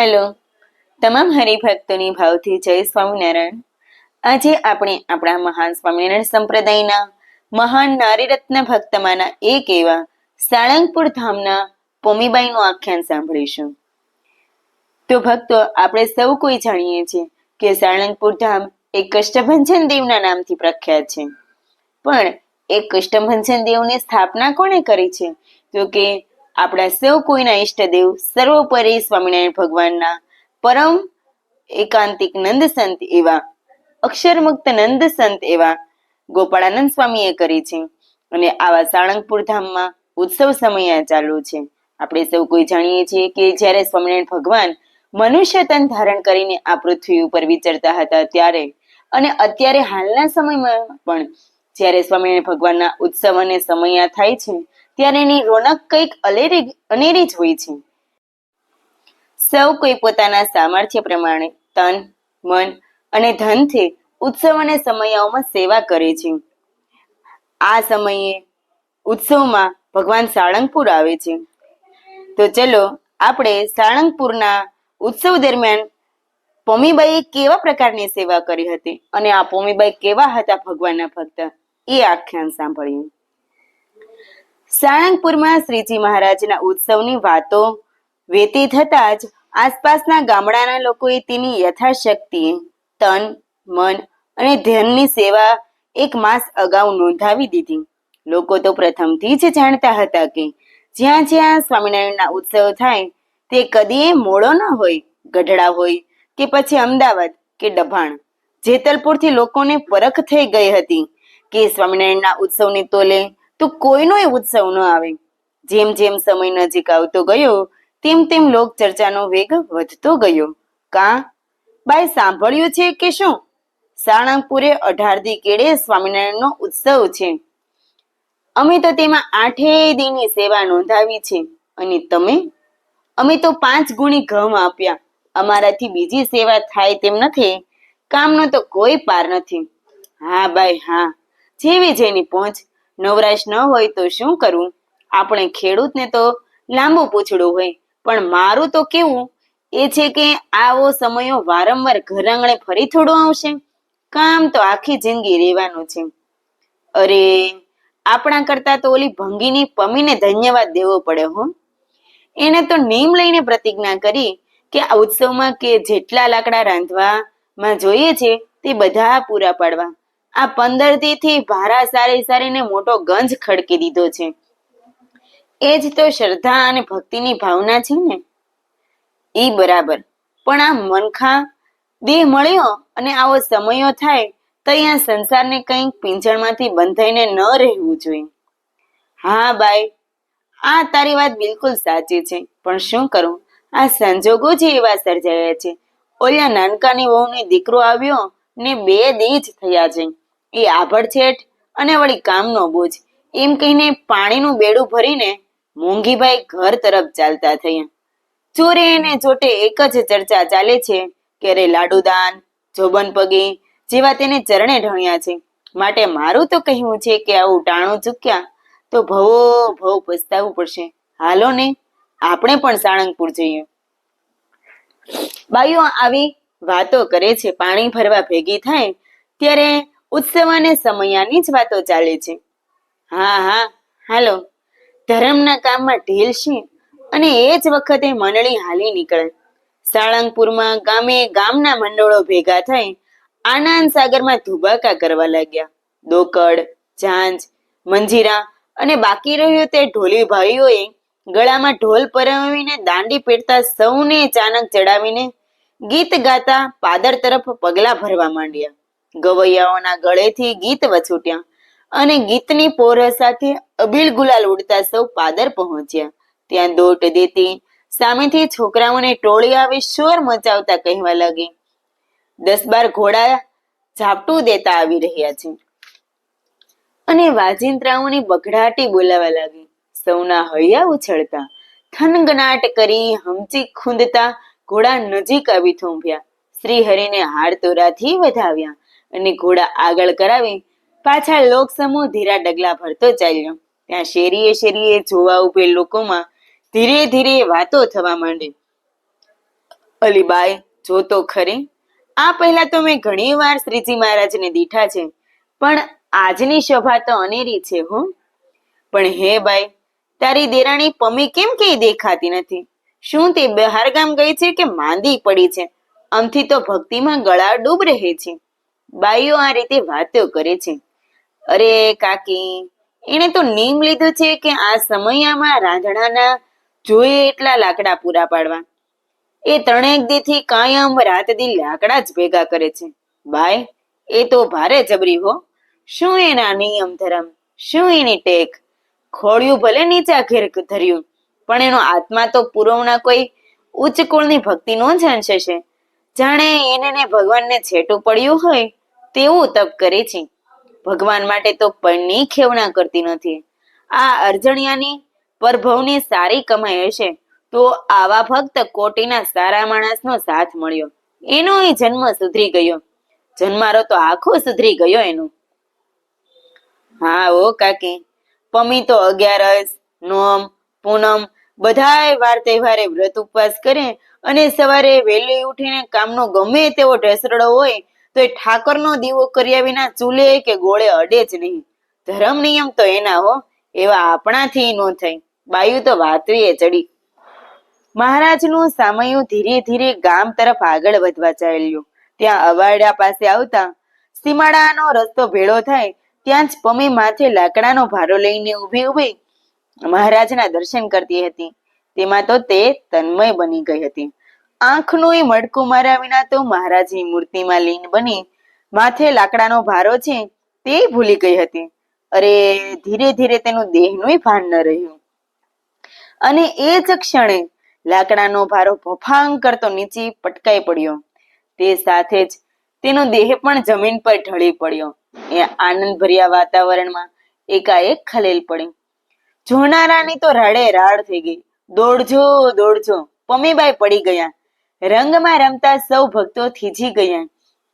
Hello. તમામ હરિભક્તોની ભાવથી જય સ્વામિનારાયણ. આજે આપણે આપણા મહાન સ્વામિનારાયણ સંપ્રદાયના મહાન નારીરત્ન ભક્તમાંના એક એવા સાળંગપુર ધામના પોમીબાઈનું આખ્યાન સાંભળીશું. તો ભક્તો, આપણે સૌ કોઈ જાણીએ છીએ કે સાળંગપુર ધામ એ કષ્ટભંજન દેવના નામથી પ્રખ્યાત છે. પણ એ કષ્ટભંજન દેવની સ્થાપના કોણે કરી છે? તો કે આપણા સૌ કોઈના ઈષ્ટદેવ સર્વોપરી સ્વામિનારાયણ ભગવાનના પરમ એકાંતિક નંદ સંત એવા, અક્ષરમુક્ત નંદ સંત એવા ગોપાળાનંદ સ્વામીએ કરી છે. અને આવા સાળંગપુર ધામમાં ઉત્સવ સમય ચાલુ છે. આપણે સૌ કોઈ જાણીએ છીએ કે જ્યારે સ્વામિનારાયણ ભગવાન મનુષ્ય તન ધારણ કરીને આ પૃથ્વી ઉપર વિચરતા હતા ત્યારે અને અત્યારે હાલના સમયમાં પણ જ્યારે સ્વામિનારાયણ ભગવાનના ઉત્સવ અને સમયા થાય છે ત્યારે એની રોનક કંઈક અલેરી અનેરી જ હોય છે. સૌ કોઈ પોતાના સામર્થ્ય પ્રમાણે તન, મન અને ધનથી ઉત્સવ અને સમયાઓમાં સેવા કરે છે. આ સમયે ઉત્સવમાં ભગવાન સાળંગપુર આવે છે. તો ચલો આપણે સાળંગપુરના ઉત્સવ દરમિયાન પોમીબાઈએ કેવા પ્રકારની સેવા કરી હતી અને આ પોમીબાઈ કેવા હતા ભગવાનના ભક્ત એ આખ્યાન સાંભળ્યું સાળંગપુરમાં શ્રીજી મહારાજના ઉત્સવની વાતો વેતી થતા જ આસપાસના ગામડાના લોકોએ તેની યથાશક્તિ, તન, મન અને ધ્યાનની સેવા એક માસ અગાઉ નોંધાવી દીધી. લોકો તો પ્રથમથી જ જાણતા હતા કે જ્યાં જ્યાં સ્વામિનારાયણના ઉત્સવ થાય તે કદીએ મોડો ન હોય, ગઢડા હોય કે પછી અમદાવાદ કે ડભાણ જેતલપુરથી લોકોને પરખ થઈ ગઈ હતી કે સ્વામિનારાયણના ઉત્સવની તોલે તો કોઈનો ઉત્સવ ન આવે. જેમ જેમ સમય નજીક આવતો ગયો, તેમ તેમ લોક ચર્ચાનો વેગ વધતો ગયો. કા? બાઈ સાંભળ્યું છે કે શું? સાળંગપુરે અઢારદી કેડે સ્વામિનારાયણનો ઉત્સવ છે. અમે તો તેમાં આઠેય દીની સેવા નોંધાવી છે. અને તમે? અમે તો પાંચ ગુણી ઘઉં આપ્યા. અમારાથી બીજી સેવા થાય તેમ નથી. કામનો તો કોઈ પાર નથી. હા બાઈ, હા. જેવી જેની પહોંચ નવરાશ ન હોય તો શું કરવું આપણે ખેડૂતને તો લાંબુ પૂછડું હોય, પણ મારું તો કેવું? એ છે કે આવો સમયો વારંવાર ઘર આંગણે ફરી થોડું આવશે. કામ તો આખી જિંદગી રહેવાનું છે. અરે, આપણા કરતા તો ઓલી ભંગીની પમીને ધન્યવાદ દેવો પડે હો. એને તો નીમ લઈને પ્રતિજ્ઞા કરી કે આ ઉત્સવમાં કે જેટલા લાકડા રાંધવામાં જોઈએ છે તે બધા પૂરા પાડવા. આ પંદરથી ભારા સારી સારીને મોટો ગંજ ખડકી દીધો છે. એ જ તો શ્રદ્ધા અને ભક્તિની ભાવના છે ને? એ બરાબર. પણ આ મનખા, દેહ મળ્યો અને આવો સમયો થાય, તો અહીંયા સંસારને કંઈક પિંજણમાંથી બંધાઈને ન રહેવું જોઈએ. હા બાઈ, આ તારી વાત બિલકુલ સાચી છે. પણ શું કરું? આ સંજોગો જ એવા સર્જાયા છે. ઓલા નાનકાની વહુની દીકરો આવ્યો ને બે દી થયા છે. એ આભડછેટ અને વળી કામનો બોજ. એમ કહીને પાણીનું બેડું ભરીને મોંઘીભાઈ ઘર તરફ ચાલતા થયા. ચોરે એને ચોટે એક જ ચર્ચા ચાલે છે કે રે લાડુદાન, જોબન પગી જેવા તેને ચરણે ઢણ્યા છે. માટે મારું તો કહેવું છે કે આવું ટાણું ચૂક્યા તો ભવો, ભવ પસ્તાવવું પડશે. હાલો ને, આપણે પણ સાળંગપુર જઈએ. બાઈઓ આવી વાતો કરે છે, પાણી ભરવા ભેગી થાય, ત્યારે ઉત્સવ અને સમયાની જ વાતો ચાલે છે. હા હા, હાલો. ધર્મના કામમાં ઢીલ છે અને એ જ વખતે મંડળી હાલી નીકળે. સાળંગપુરમાં ગામે ગામના મંડળો ભેગા થઈ આનંદ સાગરમાં ધુબાકા કરવા લાગ્યા. દોકડ, ઝાંઝ, મંજીરા અને બાકી રહ્યું તે ઢોલી ભાઈઓએ ગળામાં ઢોલ પરવીને દાંડી પેટતા સૌને ચાનક ચડાવીને ગીત ગાતા પાદર તરફ પગલા ભરવા માંડ્યા. ગવૈયાઓના ગળેથી ગીત વછૂટ્યા અને ગીતની પોર સાથે અબીલ ગુલાલ ઉડતા સૌ પાદર પહોંચ્યા. ત્યાં દોટ દેતી સામેથી છોકરાઓને ટોળી આવી શોર મચાવતા કહેવા લાગી, દસ બાર ઘોડા ઝાપટું દેતા આવી રહ્યા છે. અને વાજિંત્રાઓની બઘડાટી બોલાવા લાગી. સૌના હૈયા ઉછળતા, થનગનાટ કરી હમચી ખૂંદતા ઘોડા નજીક આવી થોંભ્યા. શ્રી હરિને હાર તોરાથી વધાવ્યા. અને ઘોડા આગળ કરાવી પાછા લોક સમૂહ ધીરા ડગલા ભરતો ચાલ્યો. ત્યાં શેરીએ શેરીએ જોવા ઉભે લોકોમાં ધીરે ધીરે વાતો થવા માંડી. અલીબાઈ, જો તો ખરી. આ પહેલા તો મેં ઘણી વાર શ્રીજી મહારાજને દીઠા છે, પણ આજની શોભા તો અનેરી છે હો. પણ હે બાઈ, તારી દેરાણી પમી કેમ કે દેખાતી નથી? શું તે બહાર ગામ ગઈ છે કે માંદી પડી છે? આમથી તો ભક્તિમાં ગળા ડૂબ રહે છે. બાઈઓ આ રીતે વાતો કરે છે. અરે કાકી, એણે તો નિયમ લીધો છે કે આ સમયમાં રાંધણાના જોઈએ એટલા લાકડા પૂરા પાડવા. એ ત્રણેક દીથી કાયમ રાત દી લાકડા જ ભેગા કરે છે. બાય, એ તો ભારે જબરી હો. શું એના નિયમ ધરમ? શું એની ટેક? ખોળ્યું ભલે નીચા ઘેર ધર્યું, પણ એનો આત્મા તો પૂર્વના કોઈ ઉચ્ચ કુળની ભક્તિનો જ અંશ છે જાણે એને ભગવાનને છેટું પડ્યું હોય તેવું તપ કરે છે. ભગવાન માટે તો પણની ખેવણા કરતી નથી. આ અર્જણિયાની પરભવની સારી કમાઈ હશે તો આવા ભક્ત કોટીના સારા માણસનો સાથ મળ્યો. એનો એ જન્મ સુધરી ગયો. જન્મારો તો આખો સુધરી ગયો એનો. હા ઓ કાકી, પમી તો અગિયારસ, નોમ, પૂનમ બધાય વાર તહેવારે વ્રત ઉપવાસ કરે અને સવારે વહેલી ઉઠીને કામનો ગમે તેવો ઢસરડો હોય તો એ ઠાકરનો દીવો કર્યા વિના ચૂલે કે ગોળે અડે જ નહીં. ધર્મ નિયમ તો એના હો, એવા આપણાથી નો થઈ બાયુ તો વાતવીએ ચડી. મહારાજનું સામયું ધીરે ધીરે ગામ તરફ આગળ વધવા ચાલ્યું. ત્યાં અવાડા પાસે આવતા સીમાડાનો રસ્તો ભેળો થાય, ત્યાં જ પમી માથે લાકડાનો ભારો લઈને ઊભી ઊભી મહારાજના દર્શન કરતી હતી. તેમાં તો તે તન્મય બની ગઈ હતી. આંખનું એ મડકું માર્યા વિના તો મહારાજની મૂર્તિમાં લીન બની, માથે લાકડાનો ભારો છે તે ભૂલી ગઈ હતી. અરે, ધીરે ધીરે તેનું દેહનું ભાન ન રહ્યું. અને એ જ ક્ષણે લાકડાનો ભારો ભફાંગ કરતો નીચે પટકાઈ પડ્યો. તે સાથે જ તેનો દેહ પણ જમીન પર ઢળી પડ્યો. એ આનંદ ભર્યા વાતાવરણમાં એકાએક ખલેલ પડી. જોનારાની તો રડે રાડ થઈ ગઈ. દોડજો દોડજો. પમીબાઈ પડી ગયા. રંગમાં રમતા સૌ ભક્તો થીજી ગયા.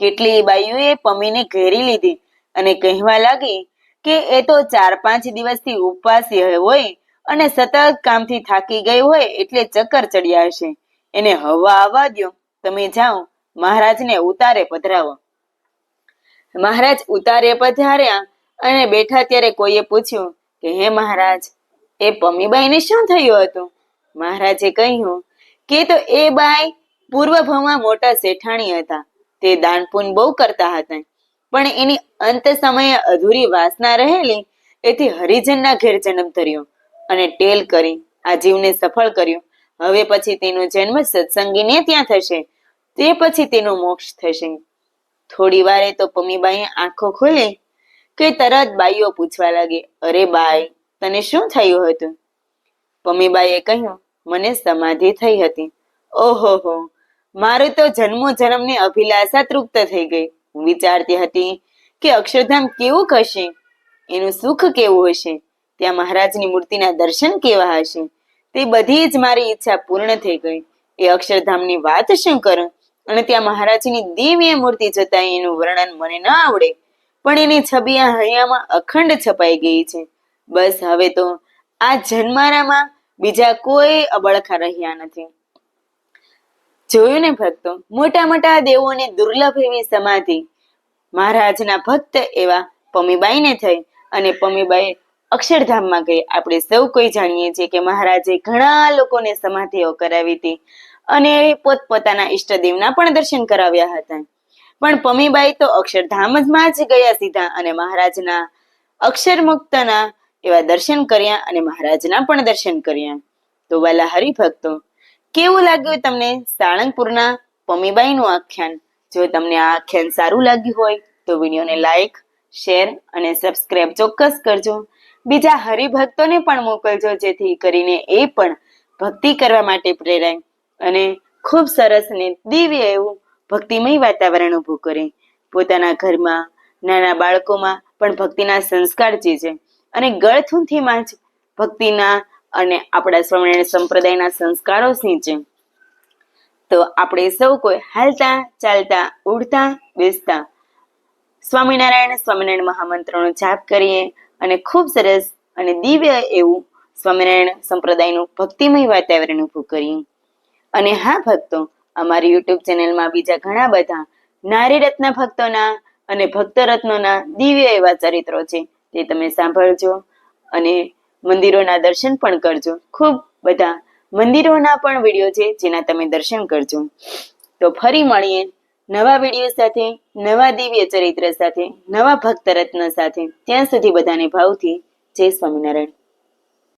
કેટલી બાઈઓએ પમીને ઘેરી લીધી અને કહેવા લાગી કે એ તો ચાર પાંચ દિવસથી ઉપવાસી હોય અને સતત કામથી થાકી ગઈ હોય એટલે ચક્કર ચડ્યા હશે. એને હવા આવવા દો તમે જાઓ. મહારાજને ઉતારે પધરાવો. મહારાજ ઉતારે પધાર્યા અને બેઠા ત્યારે કોઈએ પૂછ્યું કે, હે મહારાજ એ પમીબાઈને શું થયું હતું? મહારાજે કહ્યું કે તો એ બાઈ પૂર્વ ભવમાં મોટા શેઠાણી હતા. તે દાનપુન બહુ કરતા હતા. પણ એની અંત સમયે અધૂરી વાસના રહેલી, એથી હરિજનના ઘેર જન્મ ધર્યો અને ટેલ કરી, આ જીવને સફળ કર્યો. હવે પછી તેનો જન્મ સત્સંગીને ત્યાં થશે. તે પછી તેનો મોક્ષ થશે. થોડી વારે તો પમીબાઈએ આંખો ખોલી કે તરત બાઈઓ પૂછવા લાગી, અરે બાઈ તને શું થયું હતું? પમીબાઈએ કહ્યું, મને સમાધિ થઈ હતી. ઓહો મારું તો જન્મો જન્મની અભિલાષા તૃપ્ત થઈ ગઈ. હું વિચારતી હતી કે અક્ષરધામ કેવું હશે એનું સુખ કેવું હશે? ત્યાં મહારાજની મૂર્તિના દર્શન કેવા હશે? તે બધી જ મારી ઈચ્છા પૂર્ણ થઈ ગઈ. એ અક્ષરધામની વાત શું કરું? અને ત્યાં મહારાજની દિવ્ય મૂર્તિ જોતા એનું વર્ણન મને ન આવડે. પણ એની છબી આ હૈયામાં અખંડ છપાઈ ગઈ છે. બસ હવે તો આ જન્મારામાં બીજા કોઈ અબળખા રહ્યા નથી. જોયું ને ભક્તો, મોટા મોટા દેવોની દુર્લભ એવી સમાધિ. મહારાજના ભક્ત એવા પમીબાઈને થઈ અને પમીબાઈ અક્ષરધામમાં ગઈ. આપણે સૌ કોઈ જાણીએ છીએ કે મહારાજે ઘણા લોકોને સમાધિઓ કરાવી હતી અને પોતપોતાના ઈષ્ટદેવના પણ દર્શન કરાવ્યા હતા. પણ પમીબાઈ તો અક્ષરધામમાં જ ગયા સીધા અને મહારાજના અક્ષર મુક્તના એવા દર્શન કર્યા અને મહારાજના પણ દર્શન કર્યા. તો વાલા હરિભક્તો, કેવું લાગ્યું તમને સાળંગપુરના પમીબાઈનું આખ્યાન? જો તમને આ આખ્યાન સારું લાગ્યું હોય, તો વિડીયોને લાઈક, શેર અને સબસ્ક્રાઇબ ચોક્કસ કરજો. બીજા હરિભક્તોને પણ મોકલજો, જેથી કરીને એ પણ ભક્તિ કરવા માટે પ્રેરાય અને ખૂબ સરસ ને દિવ્ય એવું ભક્તિમય વાતાવરણ ઊભું કરે. પોતાના ઘરમાં નાના બાળકોમાં પણ ભક્તિના સંસ્કાર ચીજે અને ગળથૂંથીમાં જ ભક્તિના અને આપણા શ્રવણ સંપ્રદાયના સંસ્કારો સિંચે. તો આપણે સૌ કોઈ હાલતા, ચાલતા, ઉડતા, બેસતા સ્વામિનારાયણ સ્વામિનારાયણ મહામંત્રનો જાપ કરીએ અને ખૂબ સરસ અને દિવ્ય એવું સ્વામિનારાયણ સંપ્રદાયનું ભક્તિમય વાતાવરણ ઊભું કરીએ. અને હા ભક્તો, અમારી યુટ્યુબ ચેનલમાં બીજા ઘણા બધા નારી રત્ન ભક્તોના અને ભક્ત રત્નોના દિવ્ય એવા ચરિત્રો છે. તે તમે સાંભળજો અને મંદિરોના દર્શન પણ કરજો. ખૂબ બધા મંદિરોના પણ વીડિયો છે જેના તમે દર્શન કરજો. તો ફરી મળીએ નવા વીડિયો સાથે, નવા દિવ્ય ચરિત્ર સાથે, નવા ભક્ત રત્ન સાથે. ત્યાં સુધી બધાને ભાવથી જય સ્વામિનારાયણ.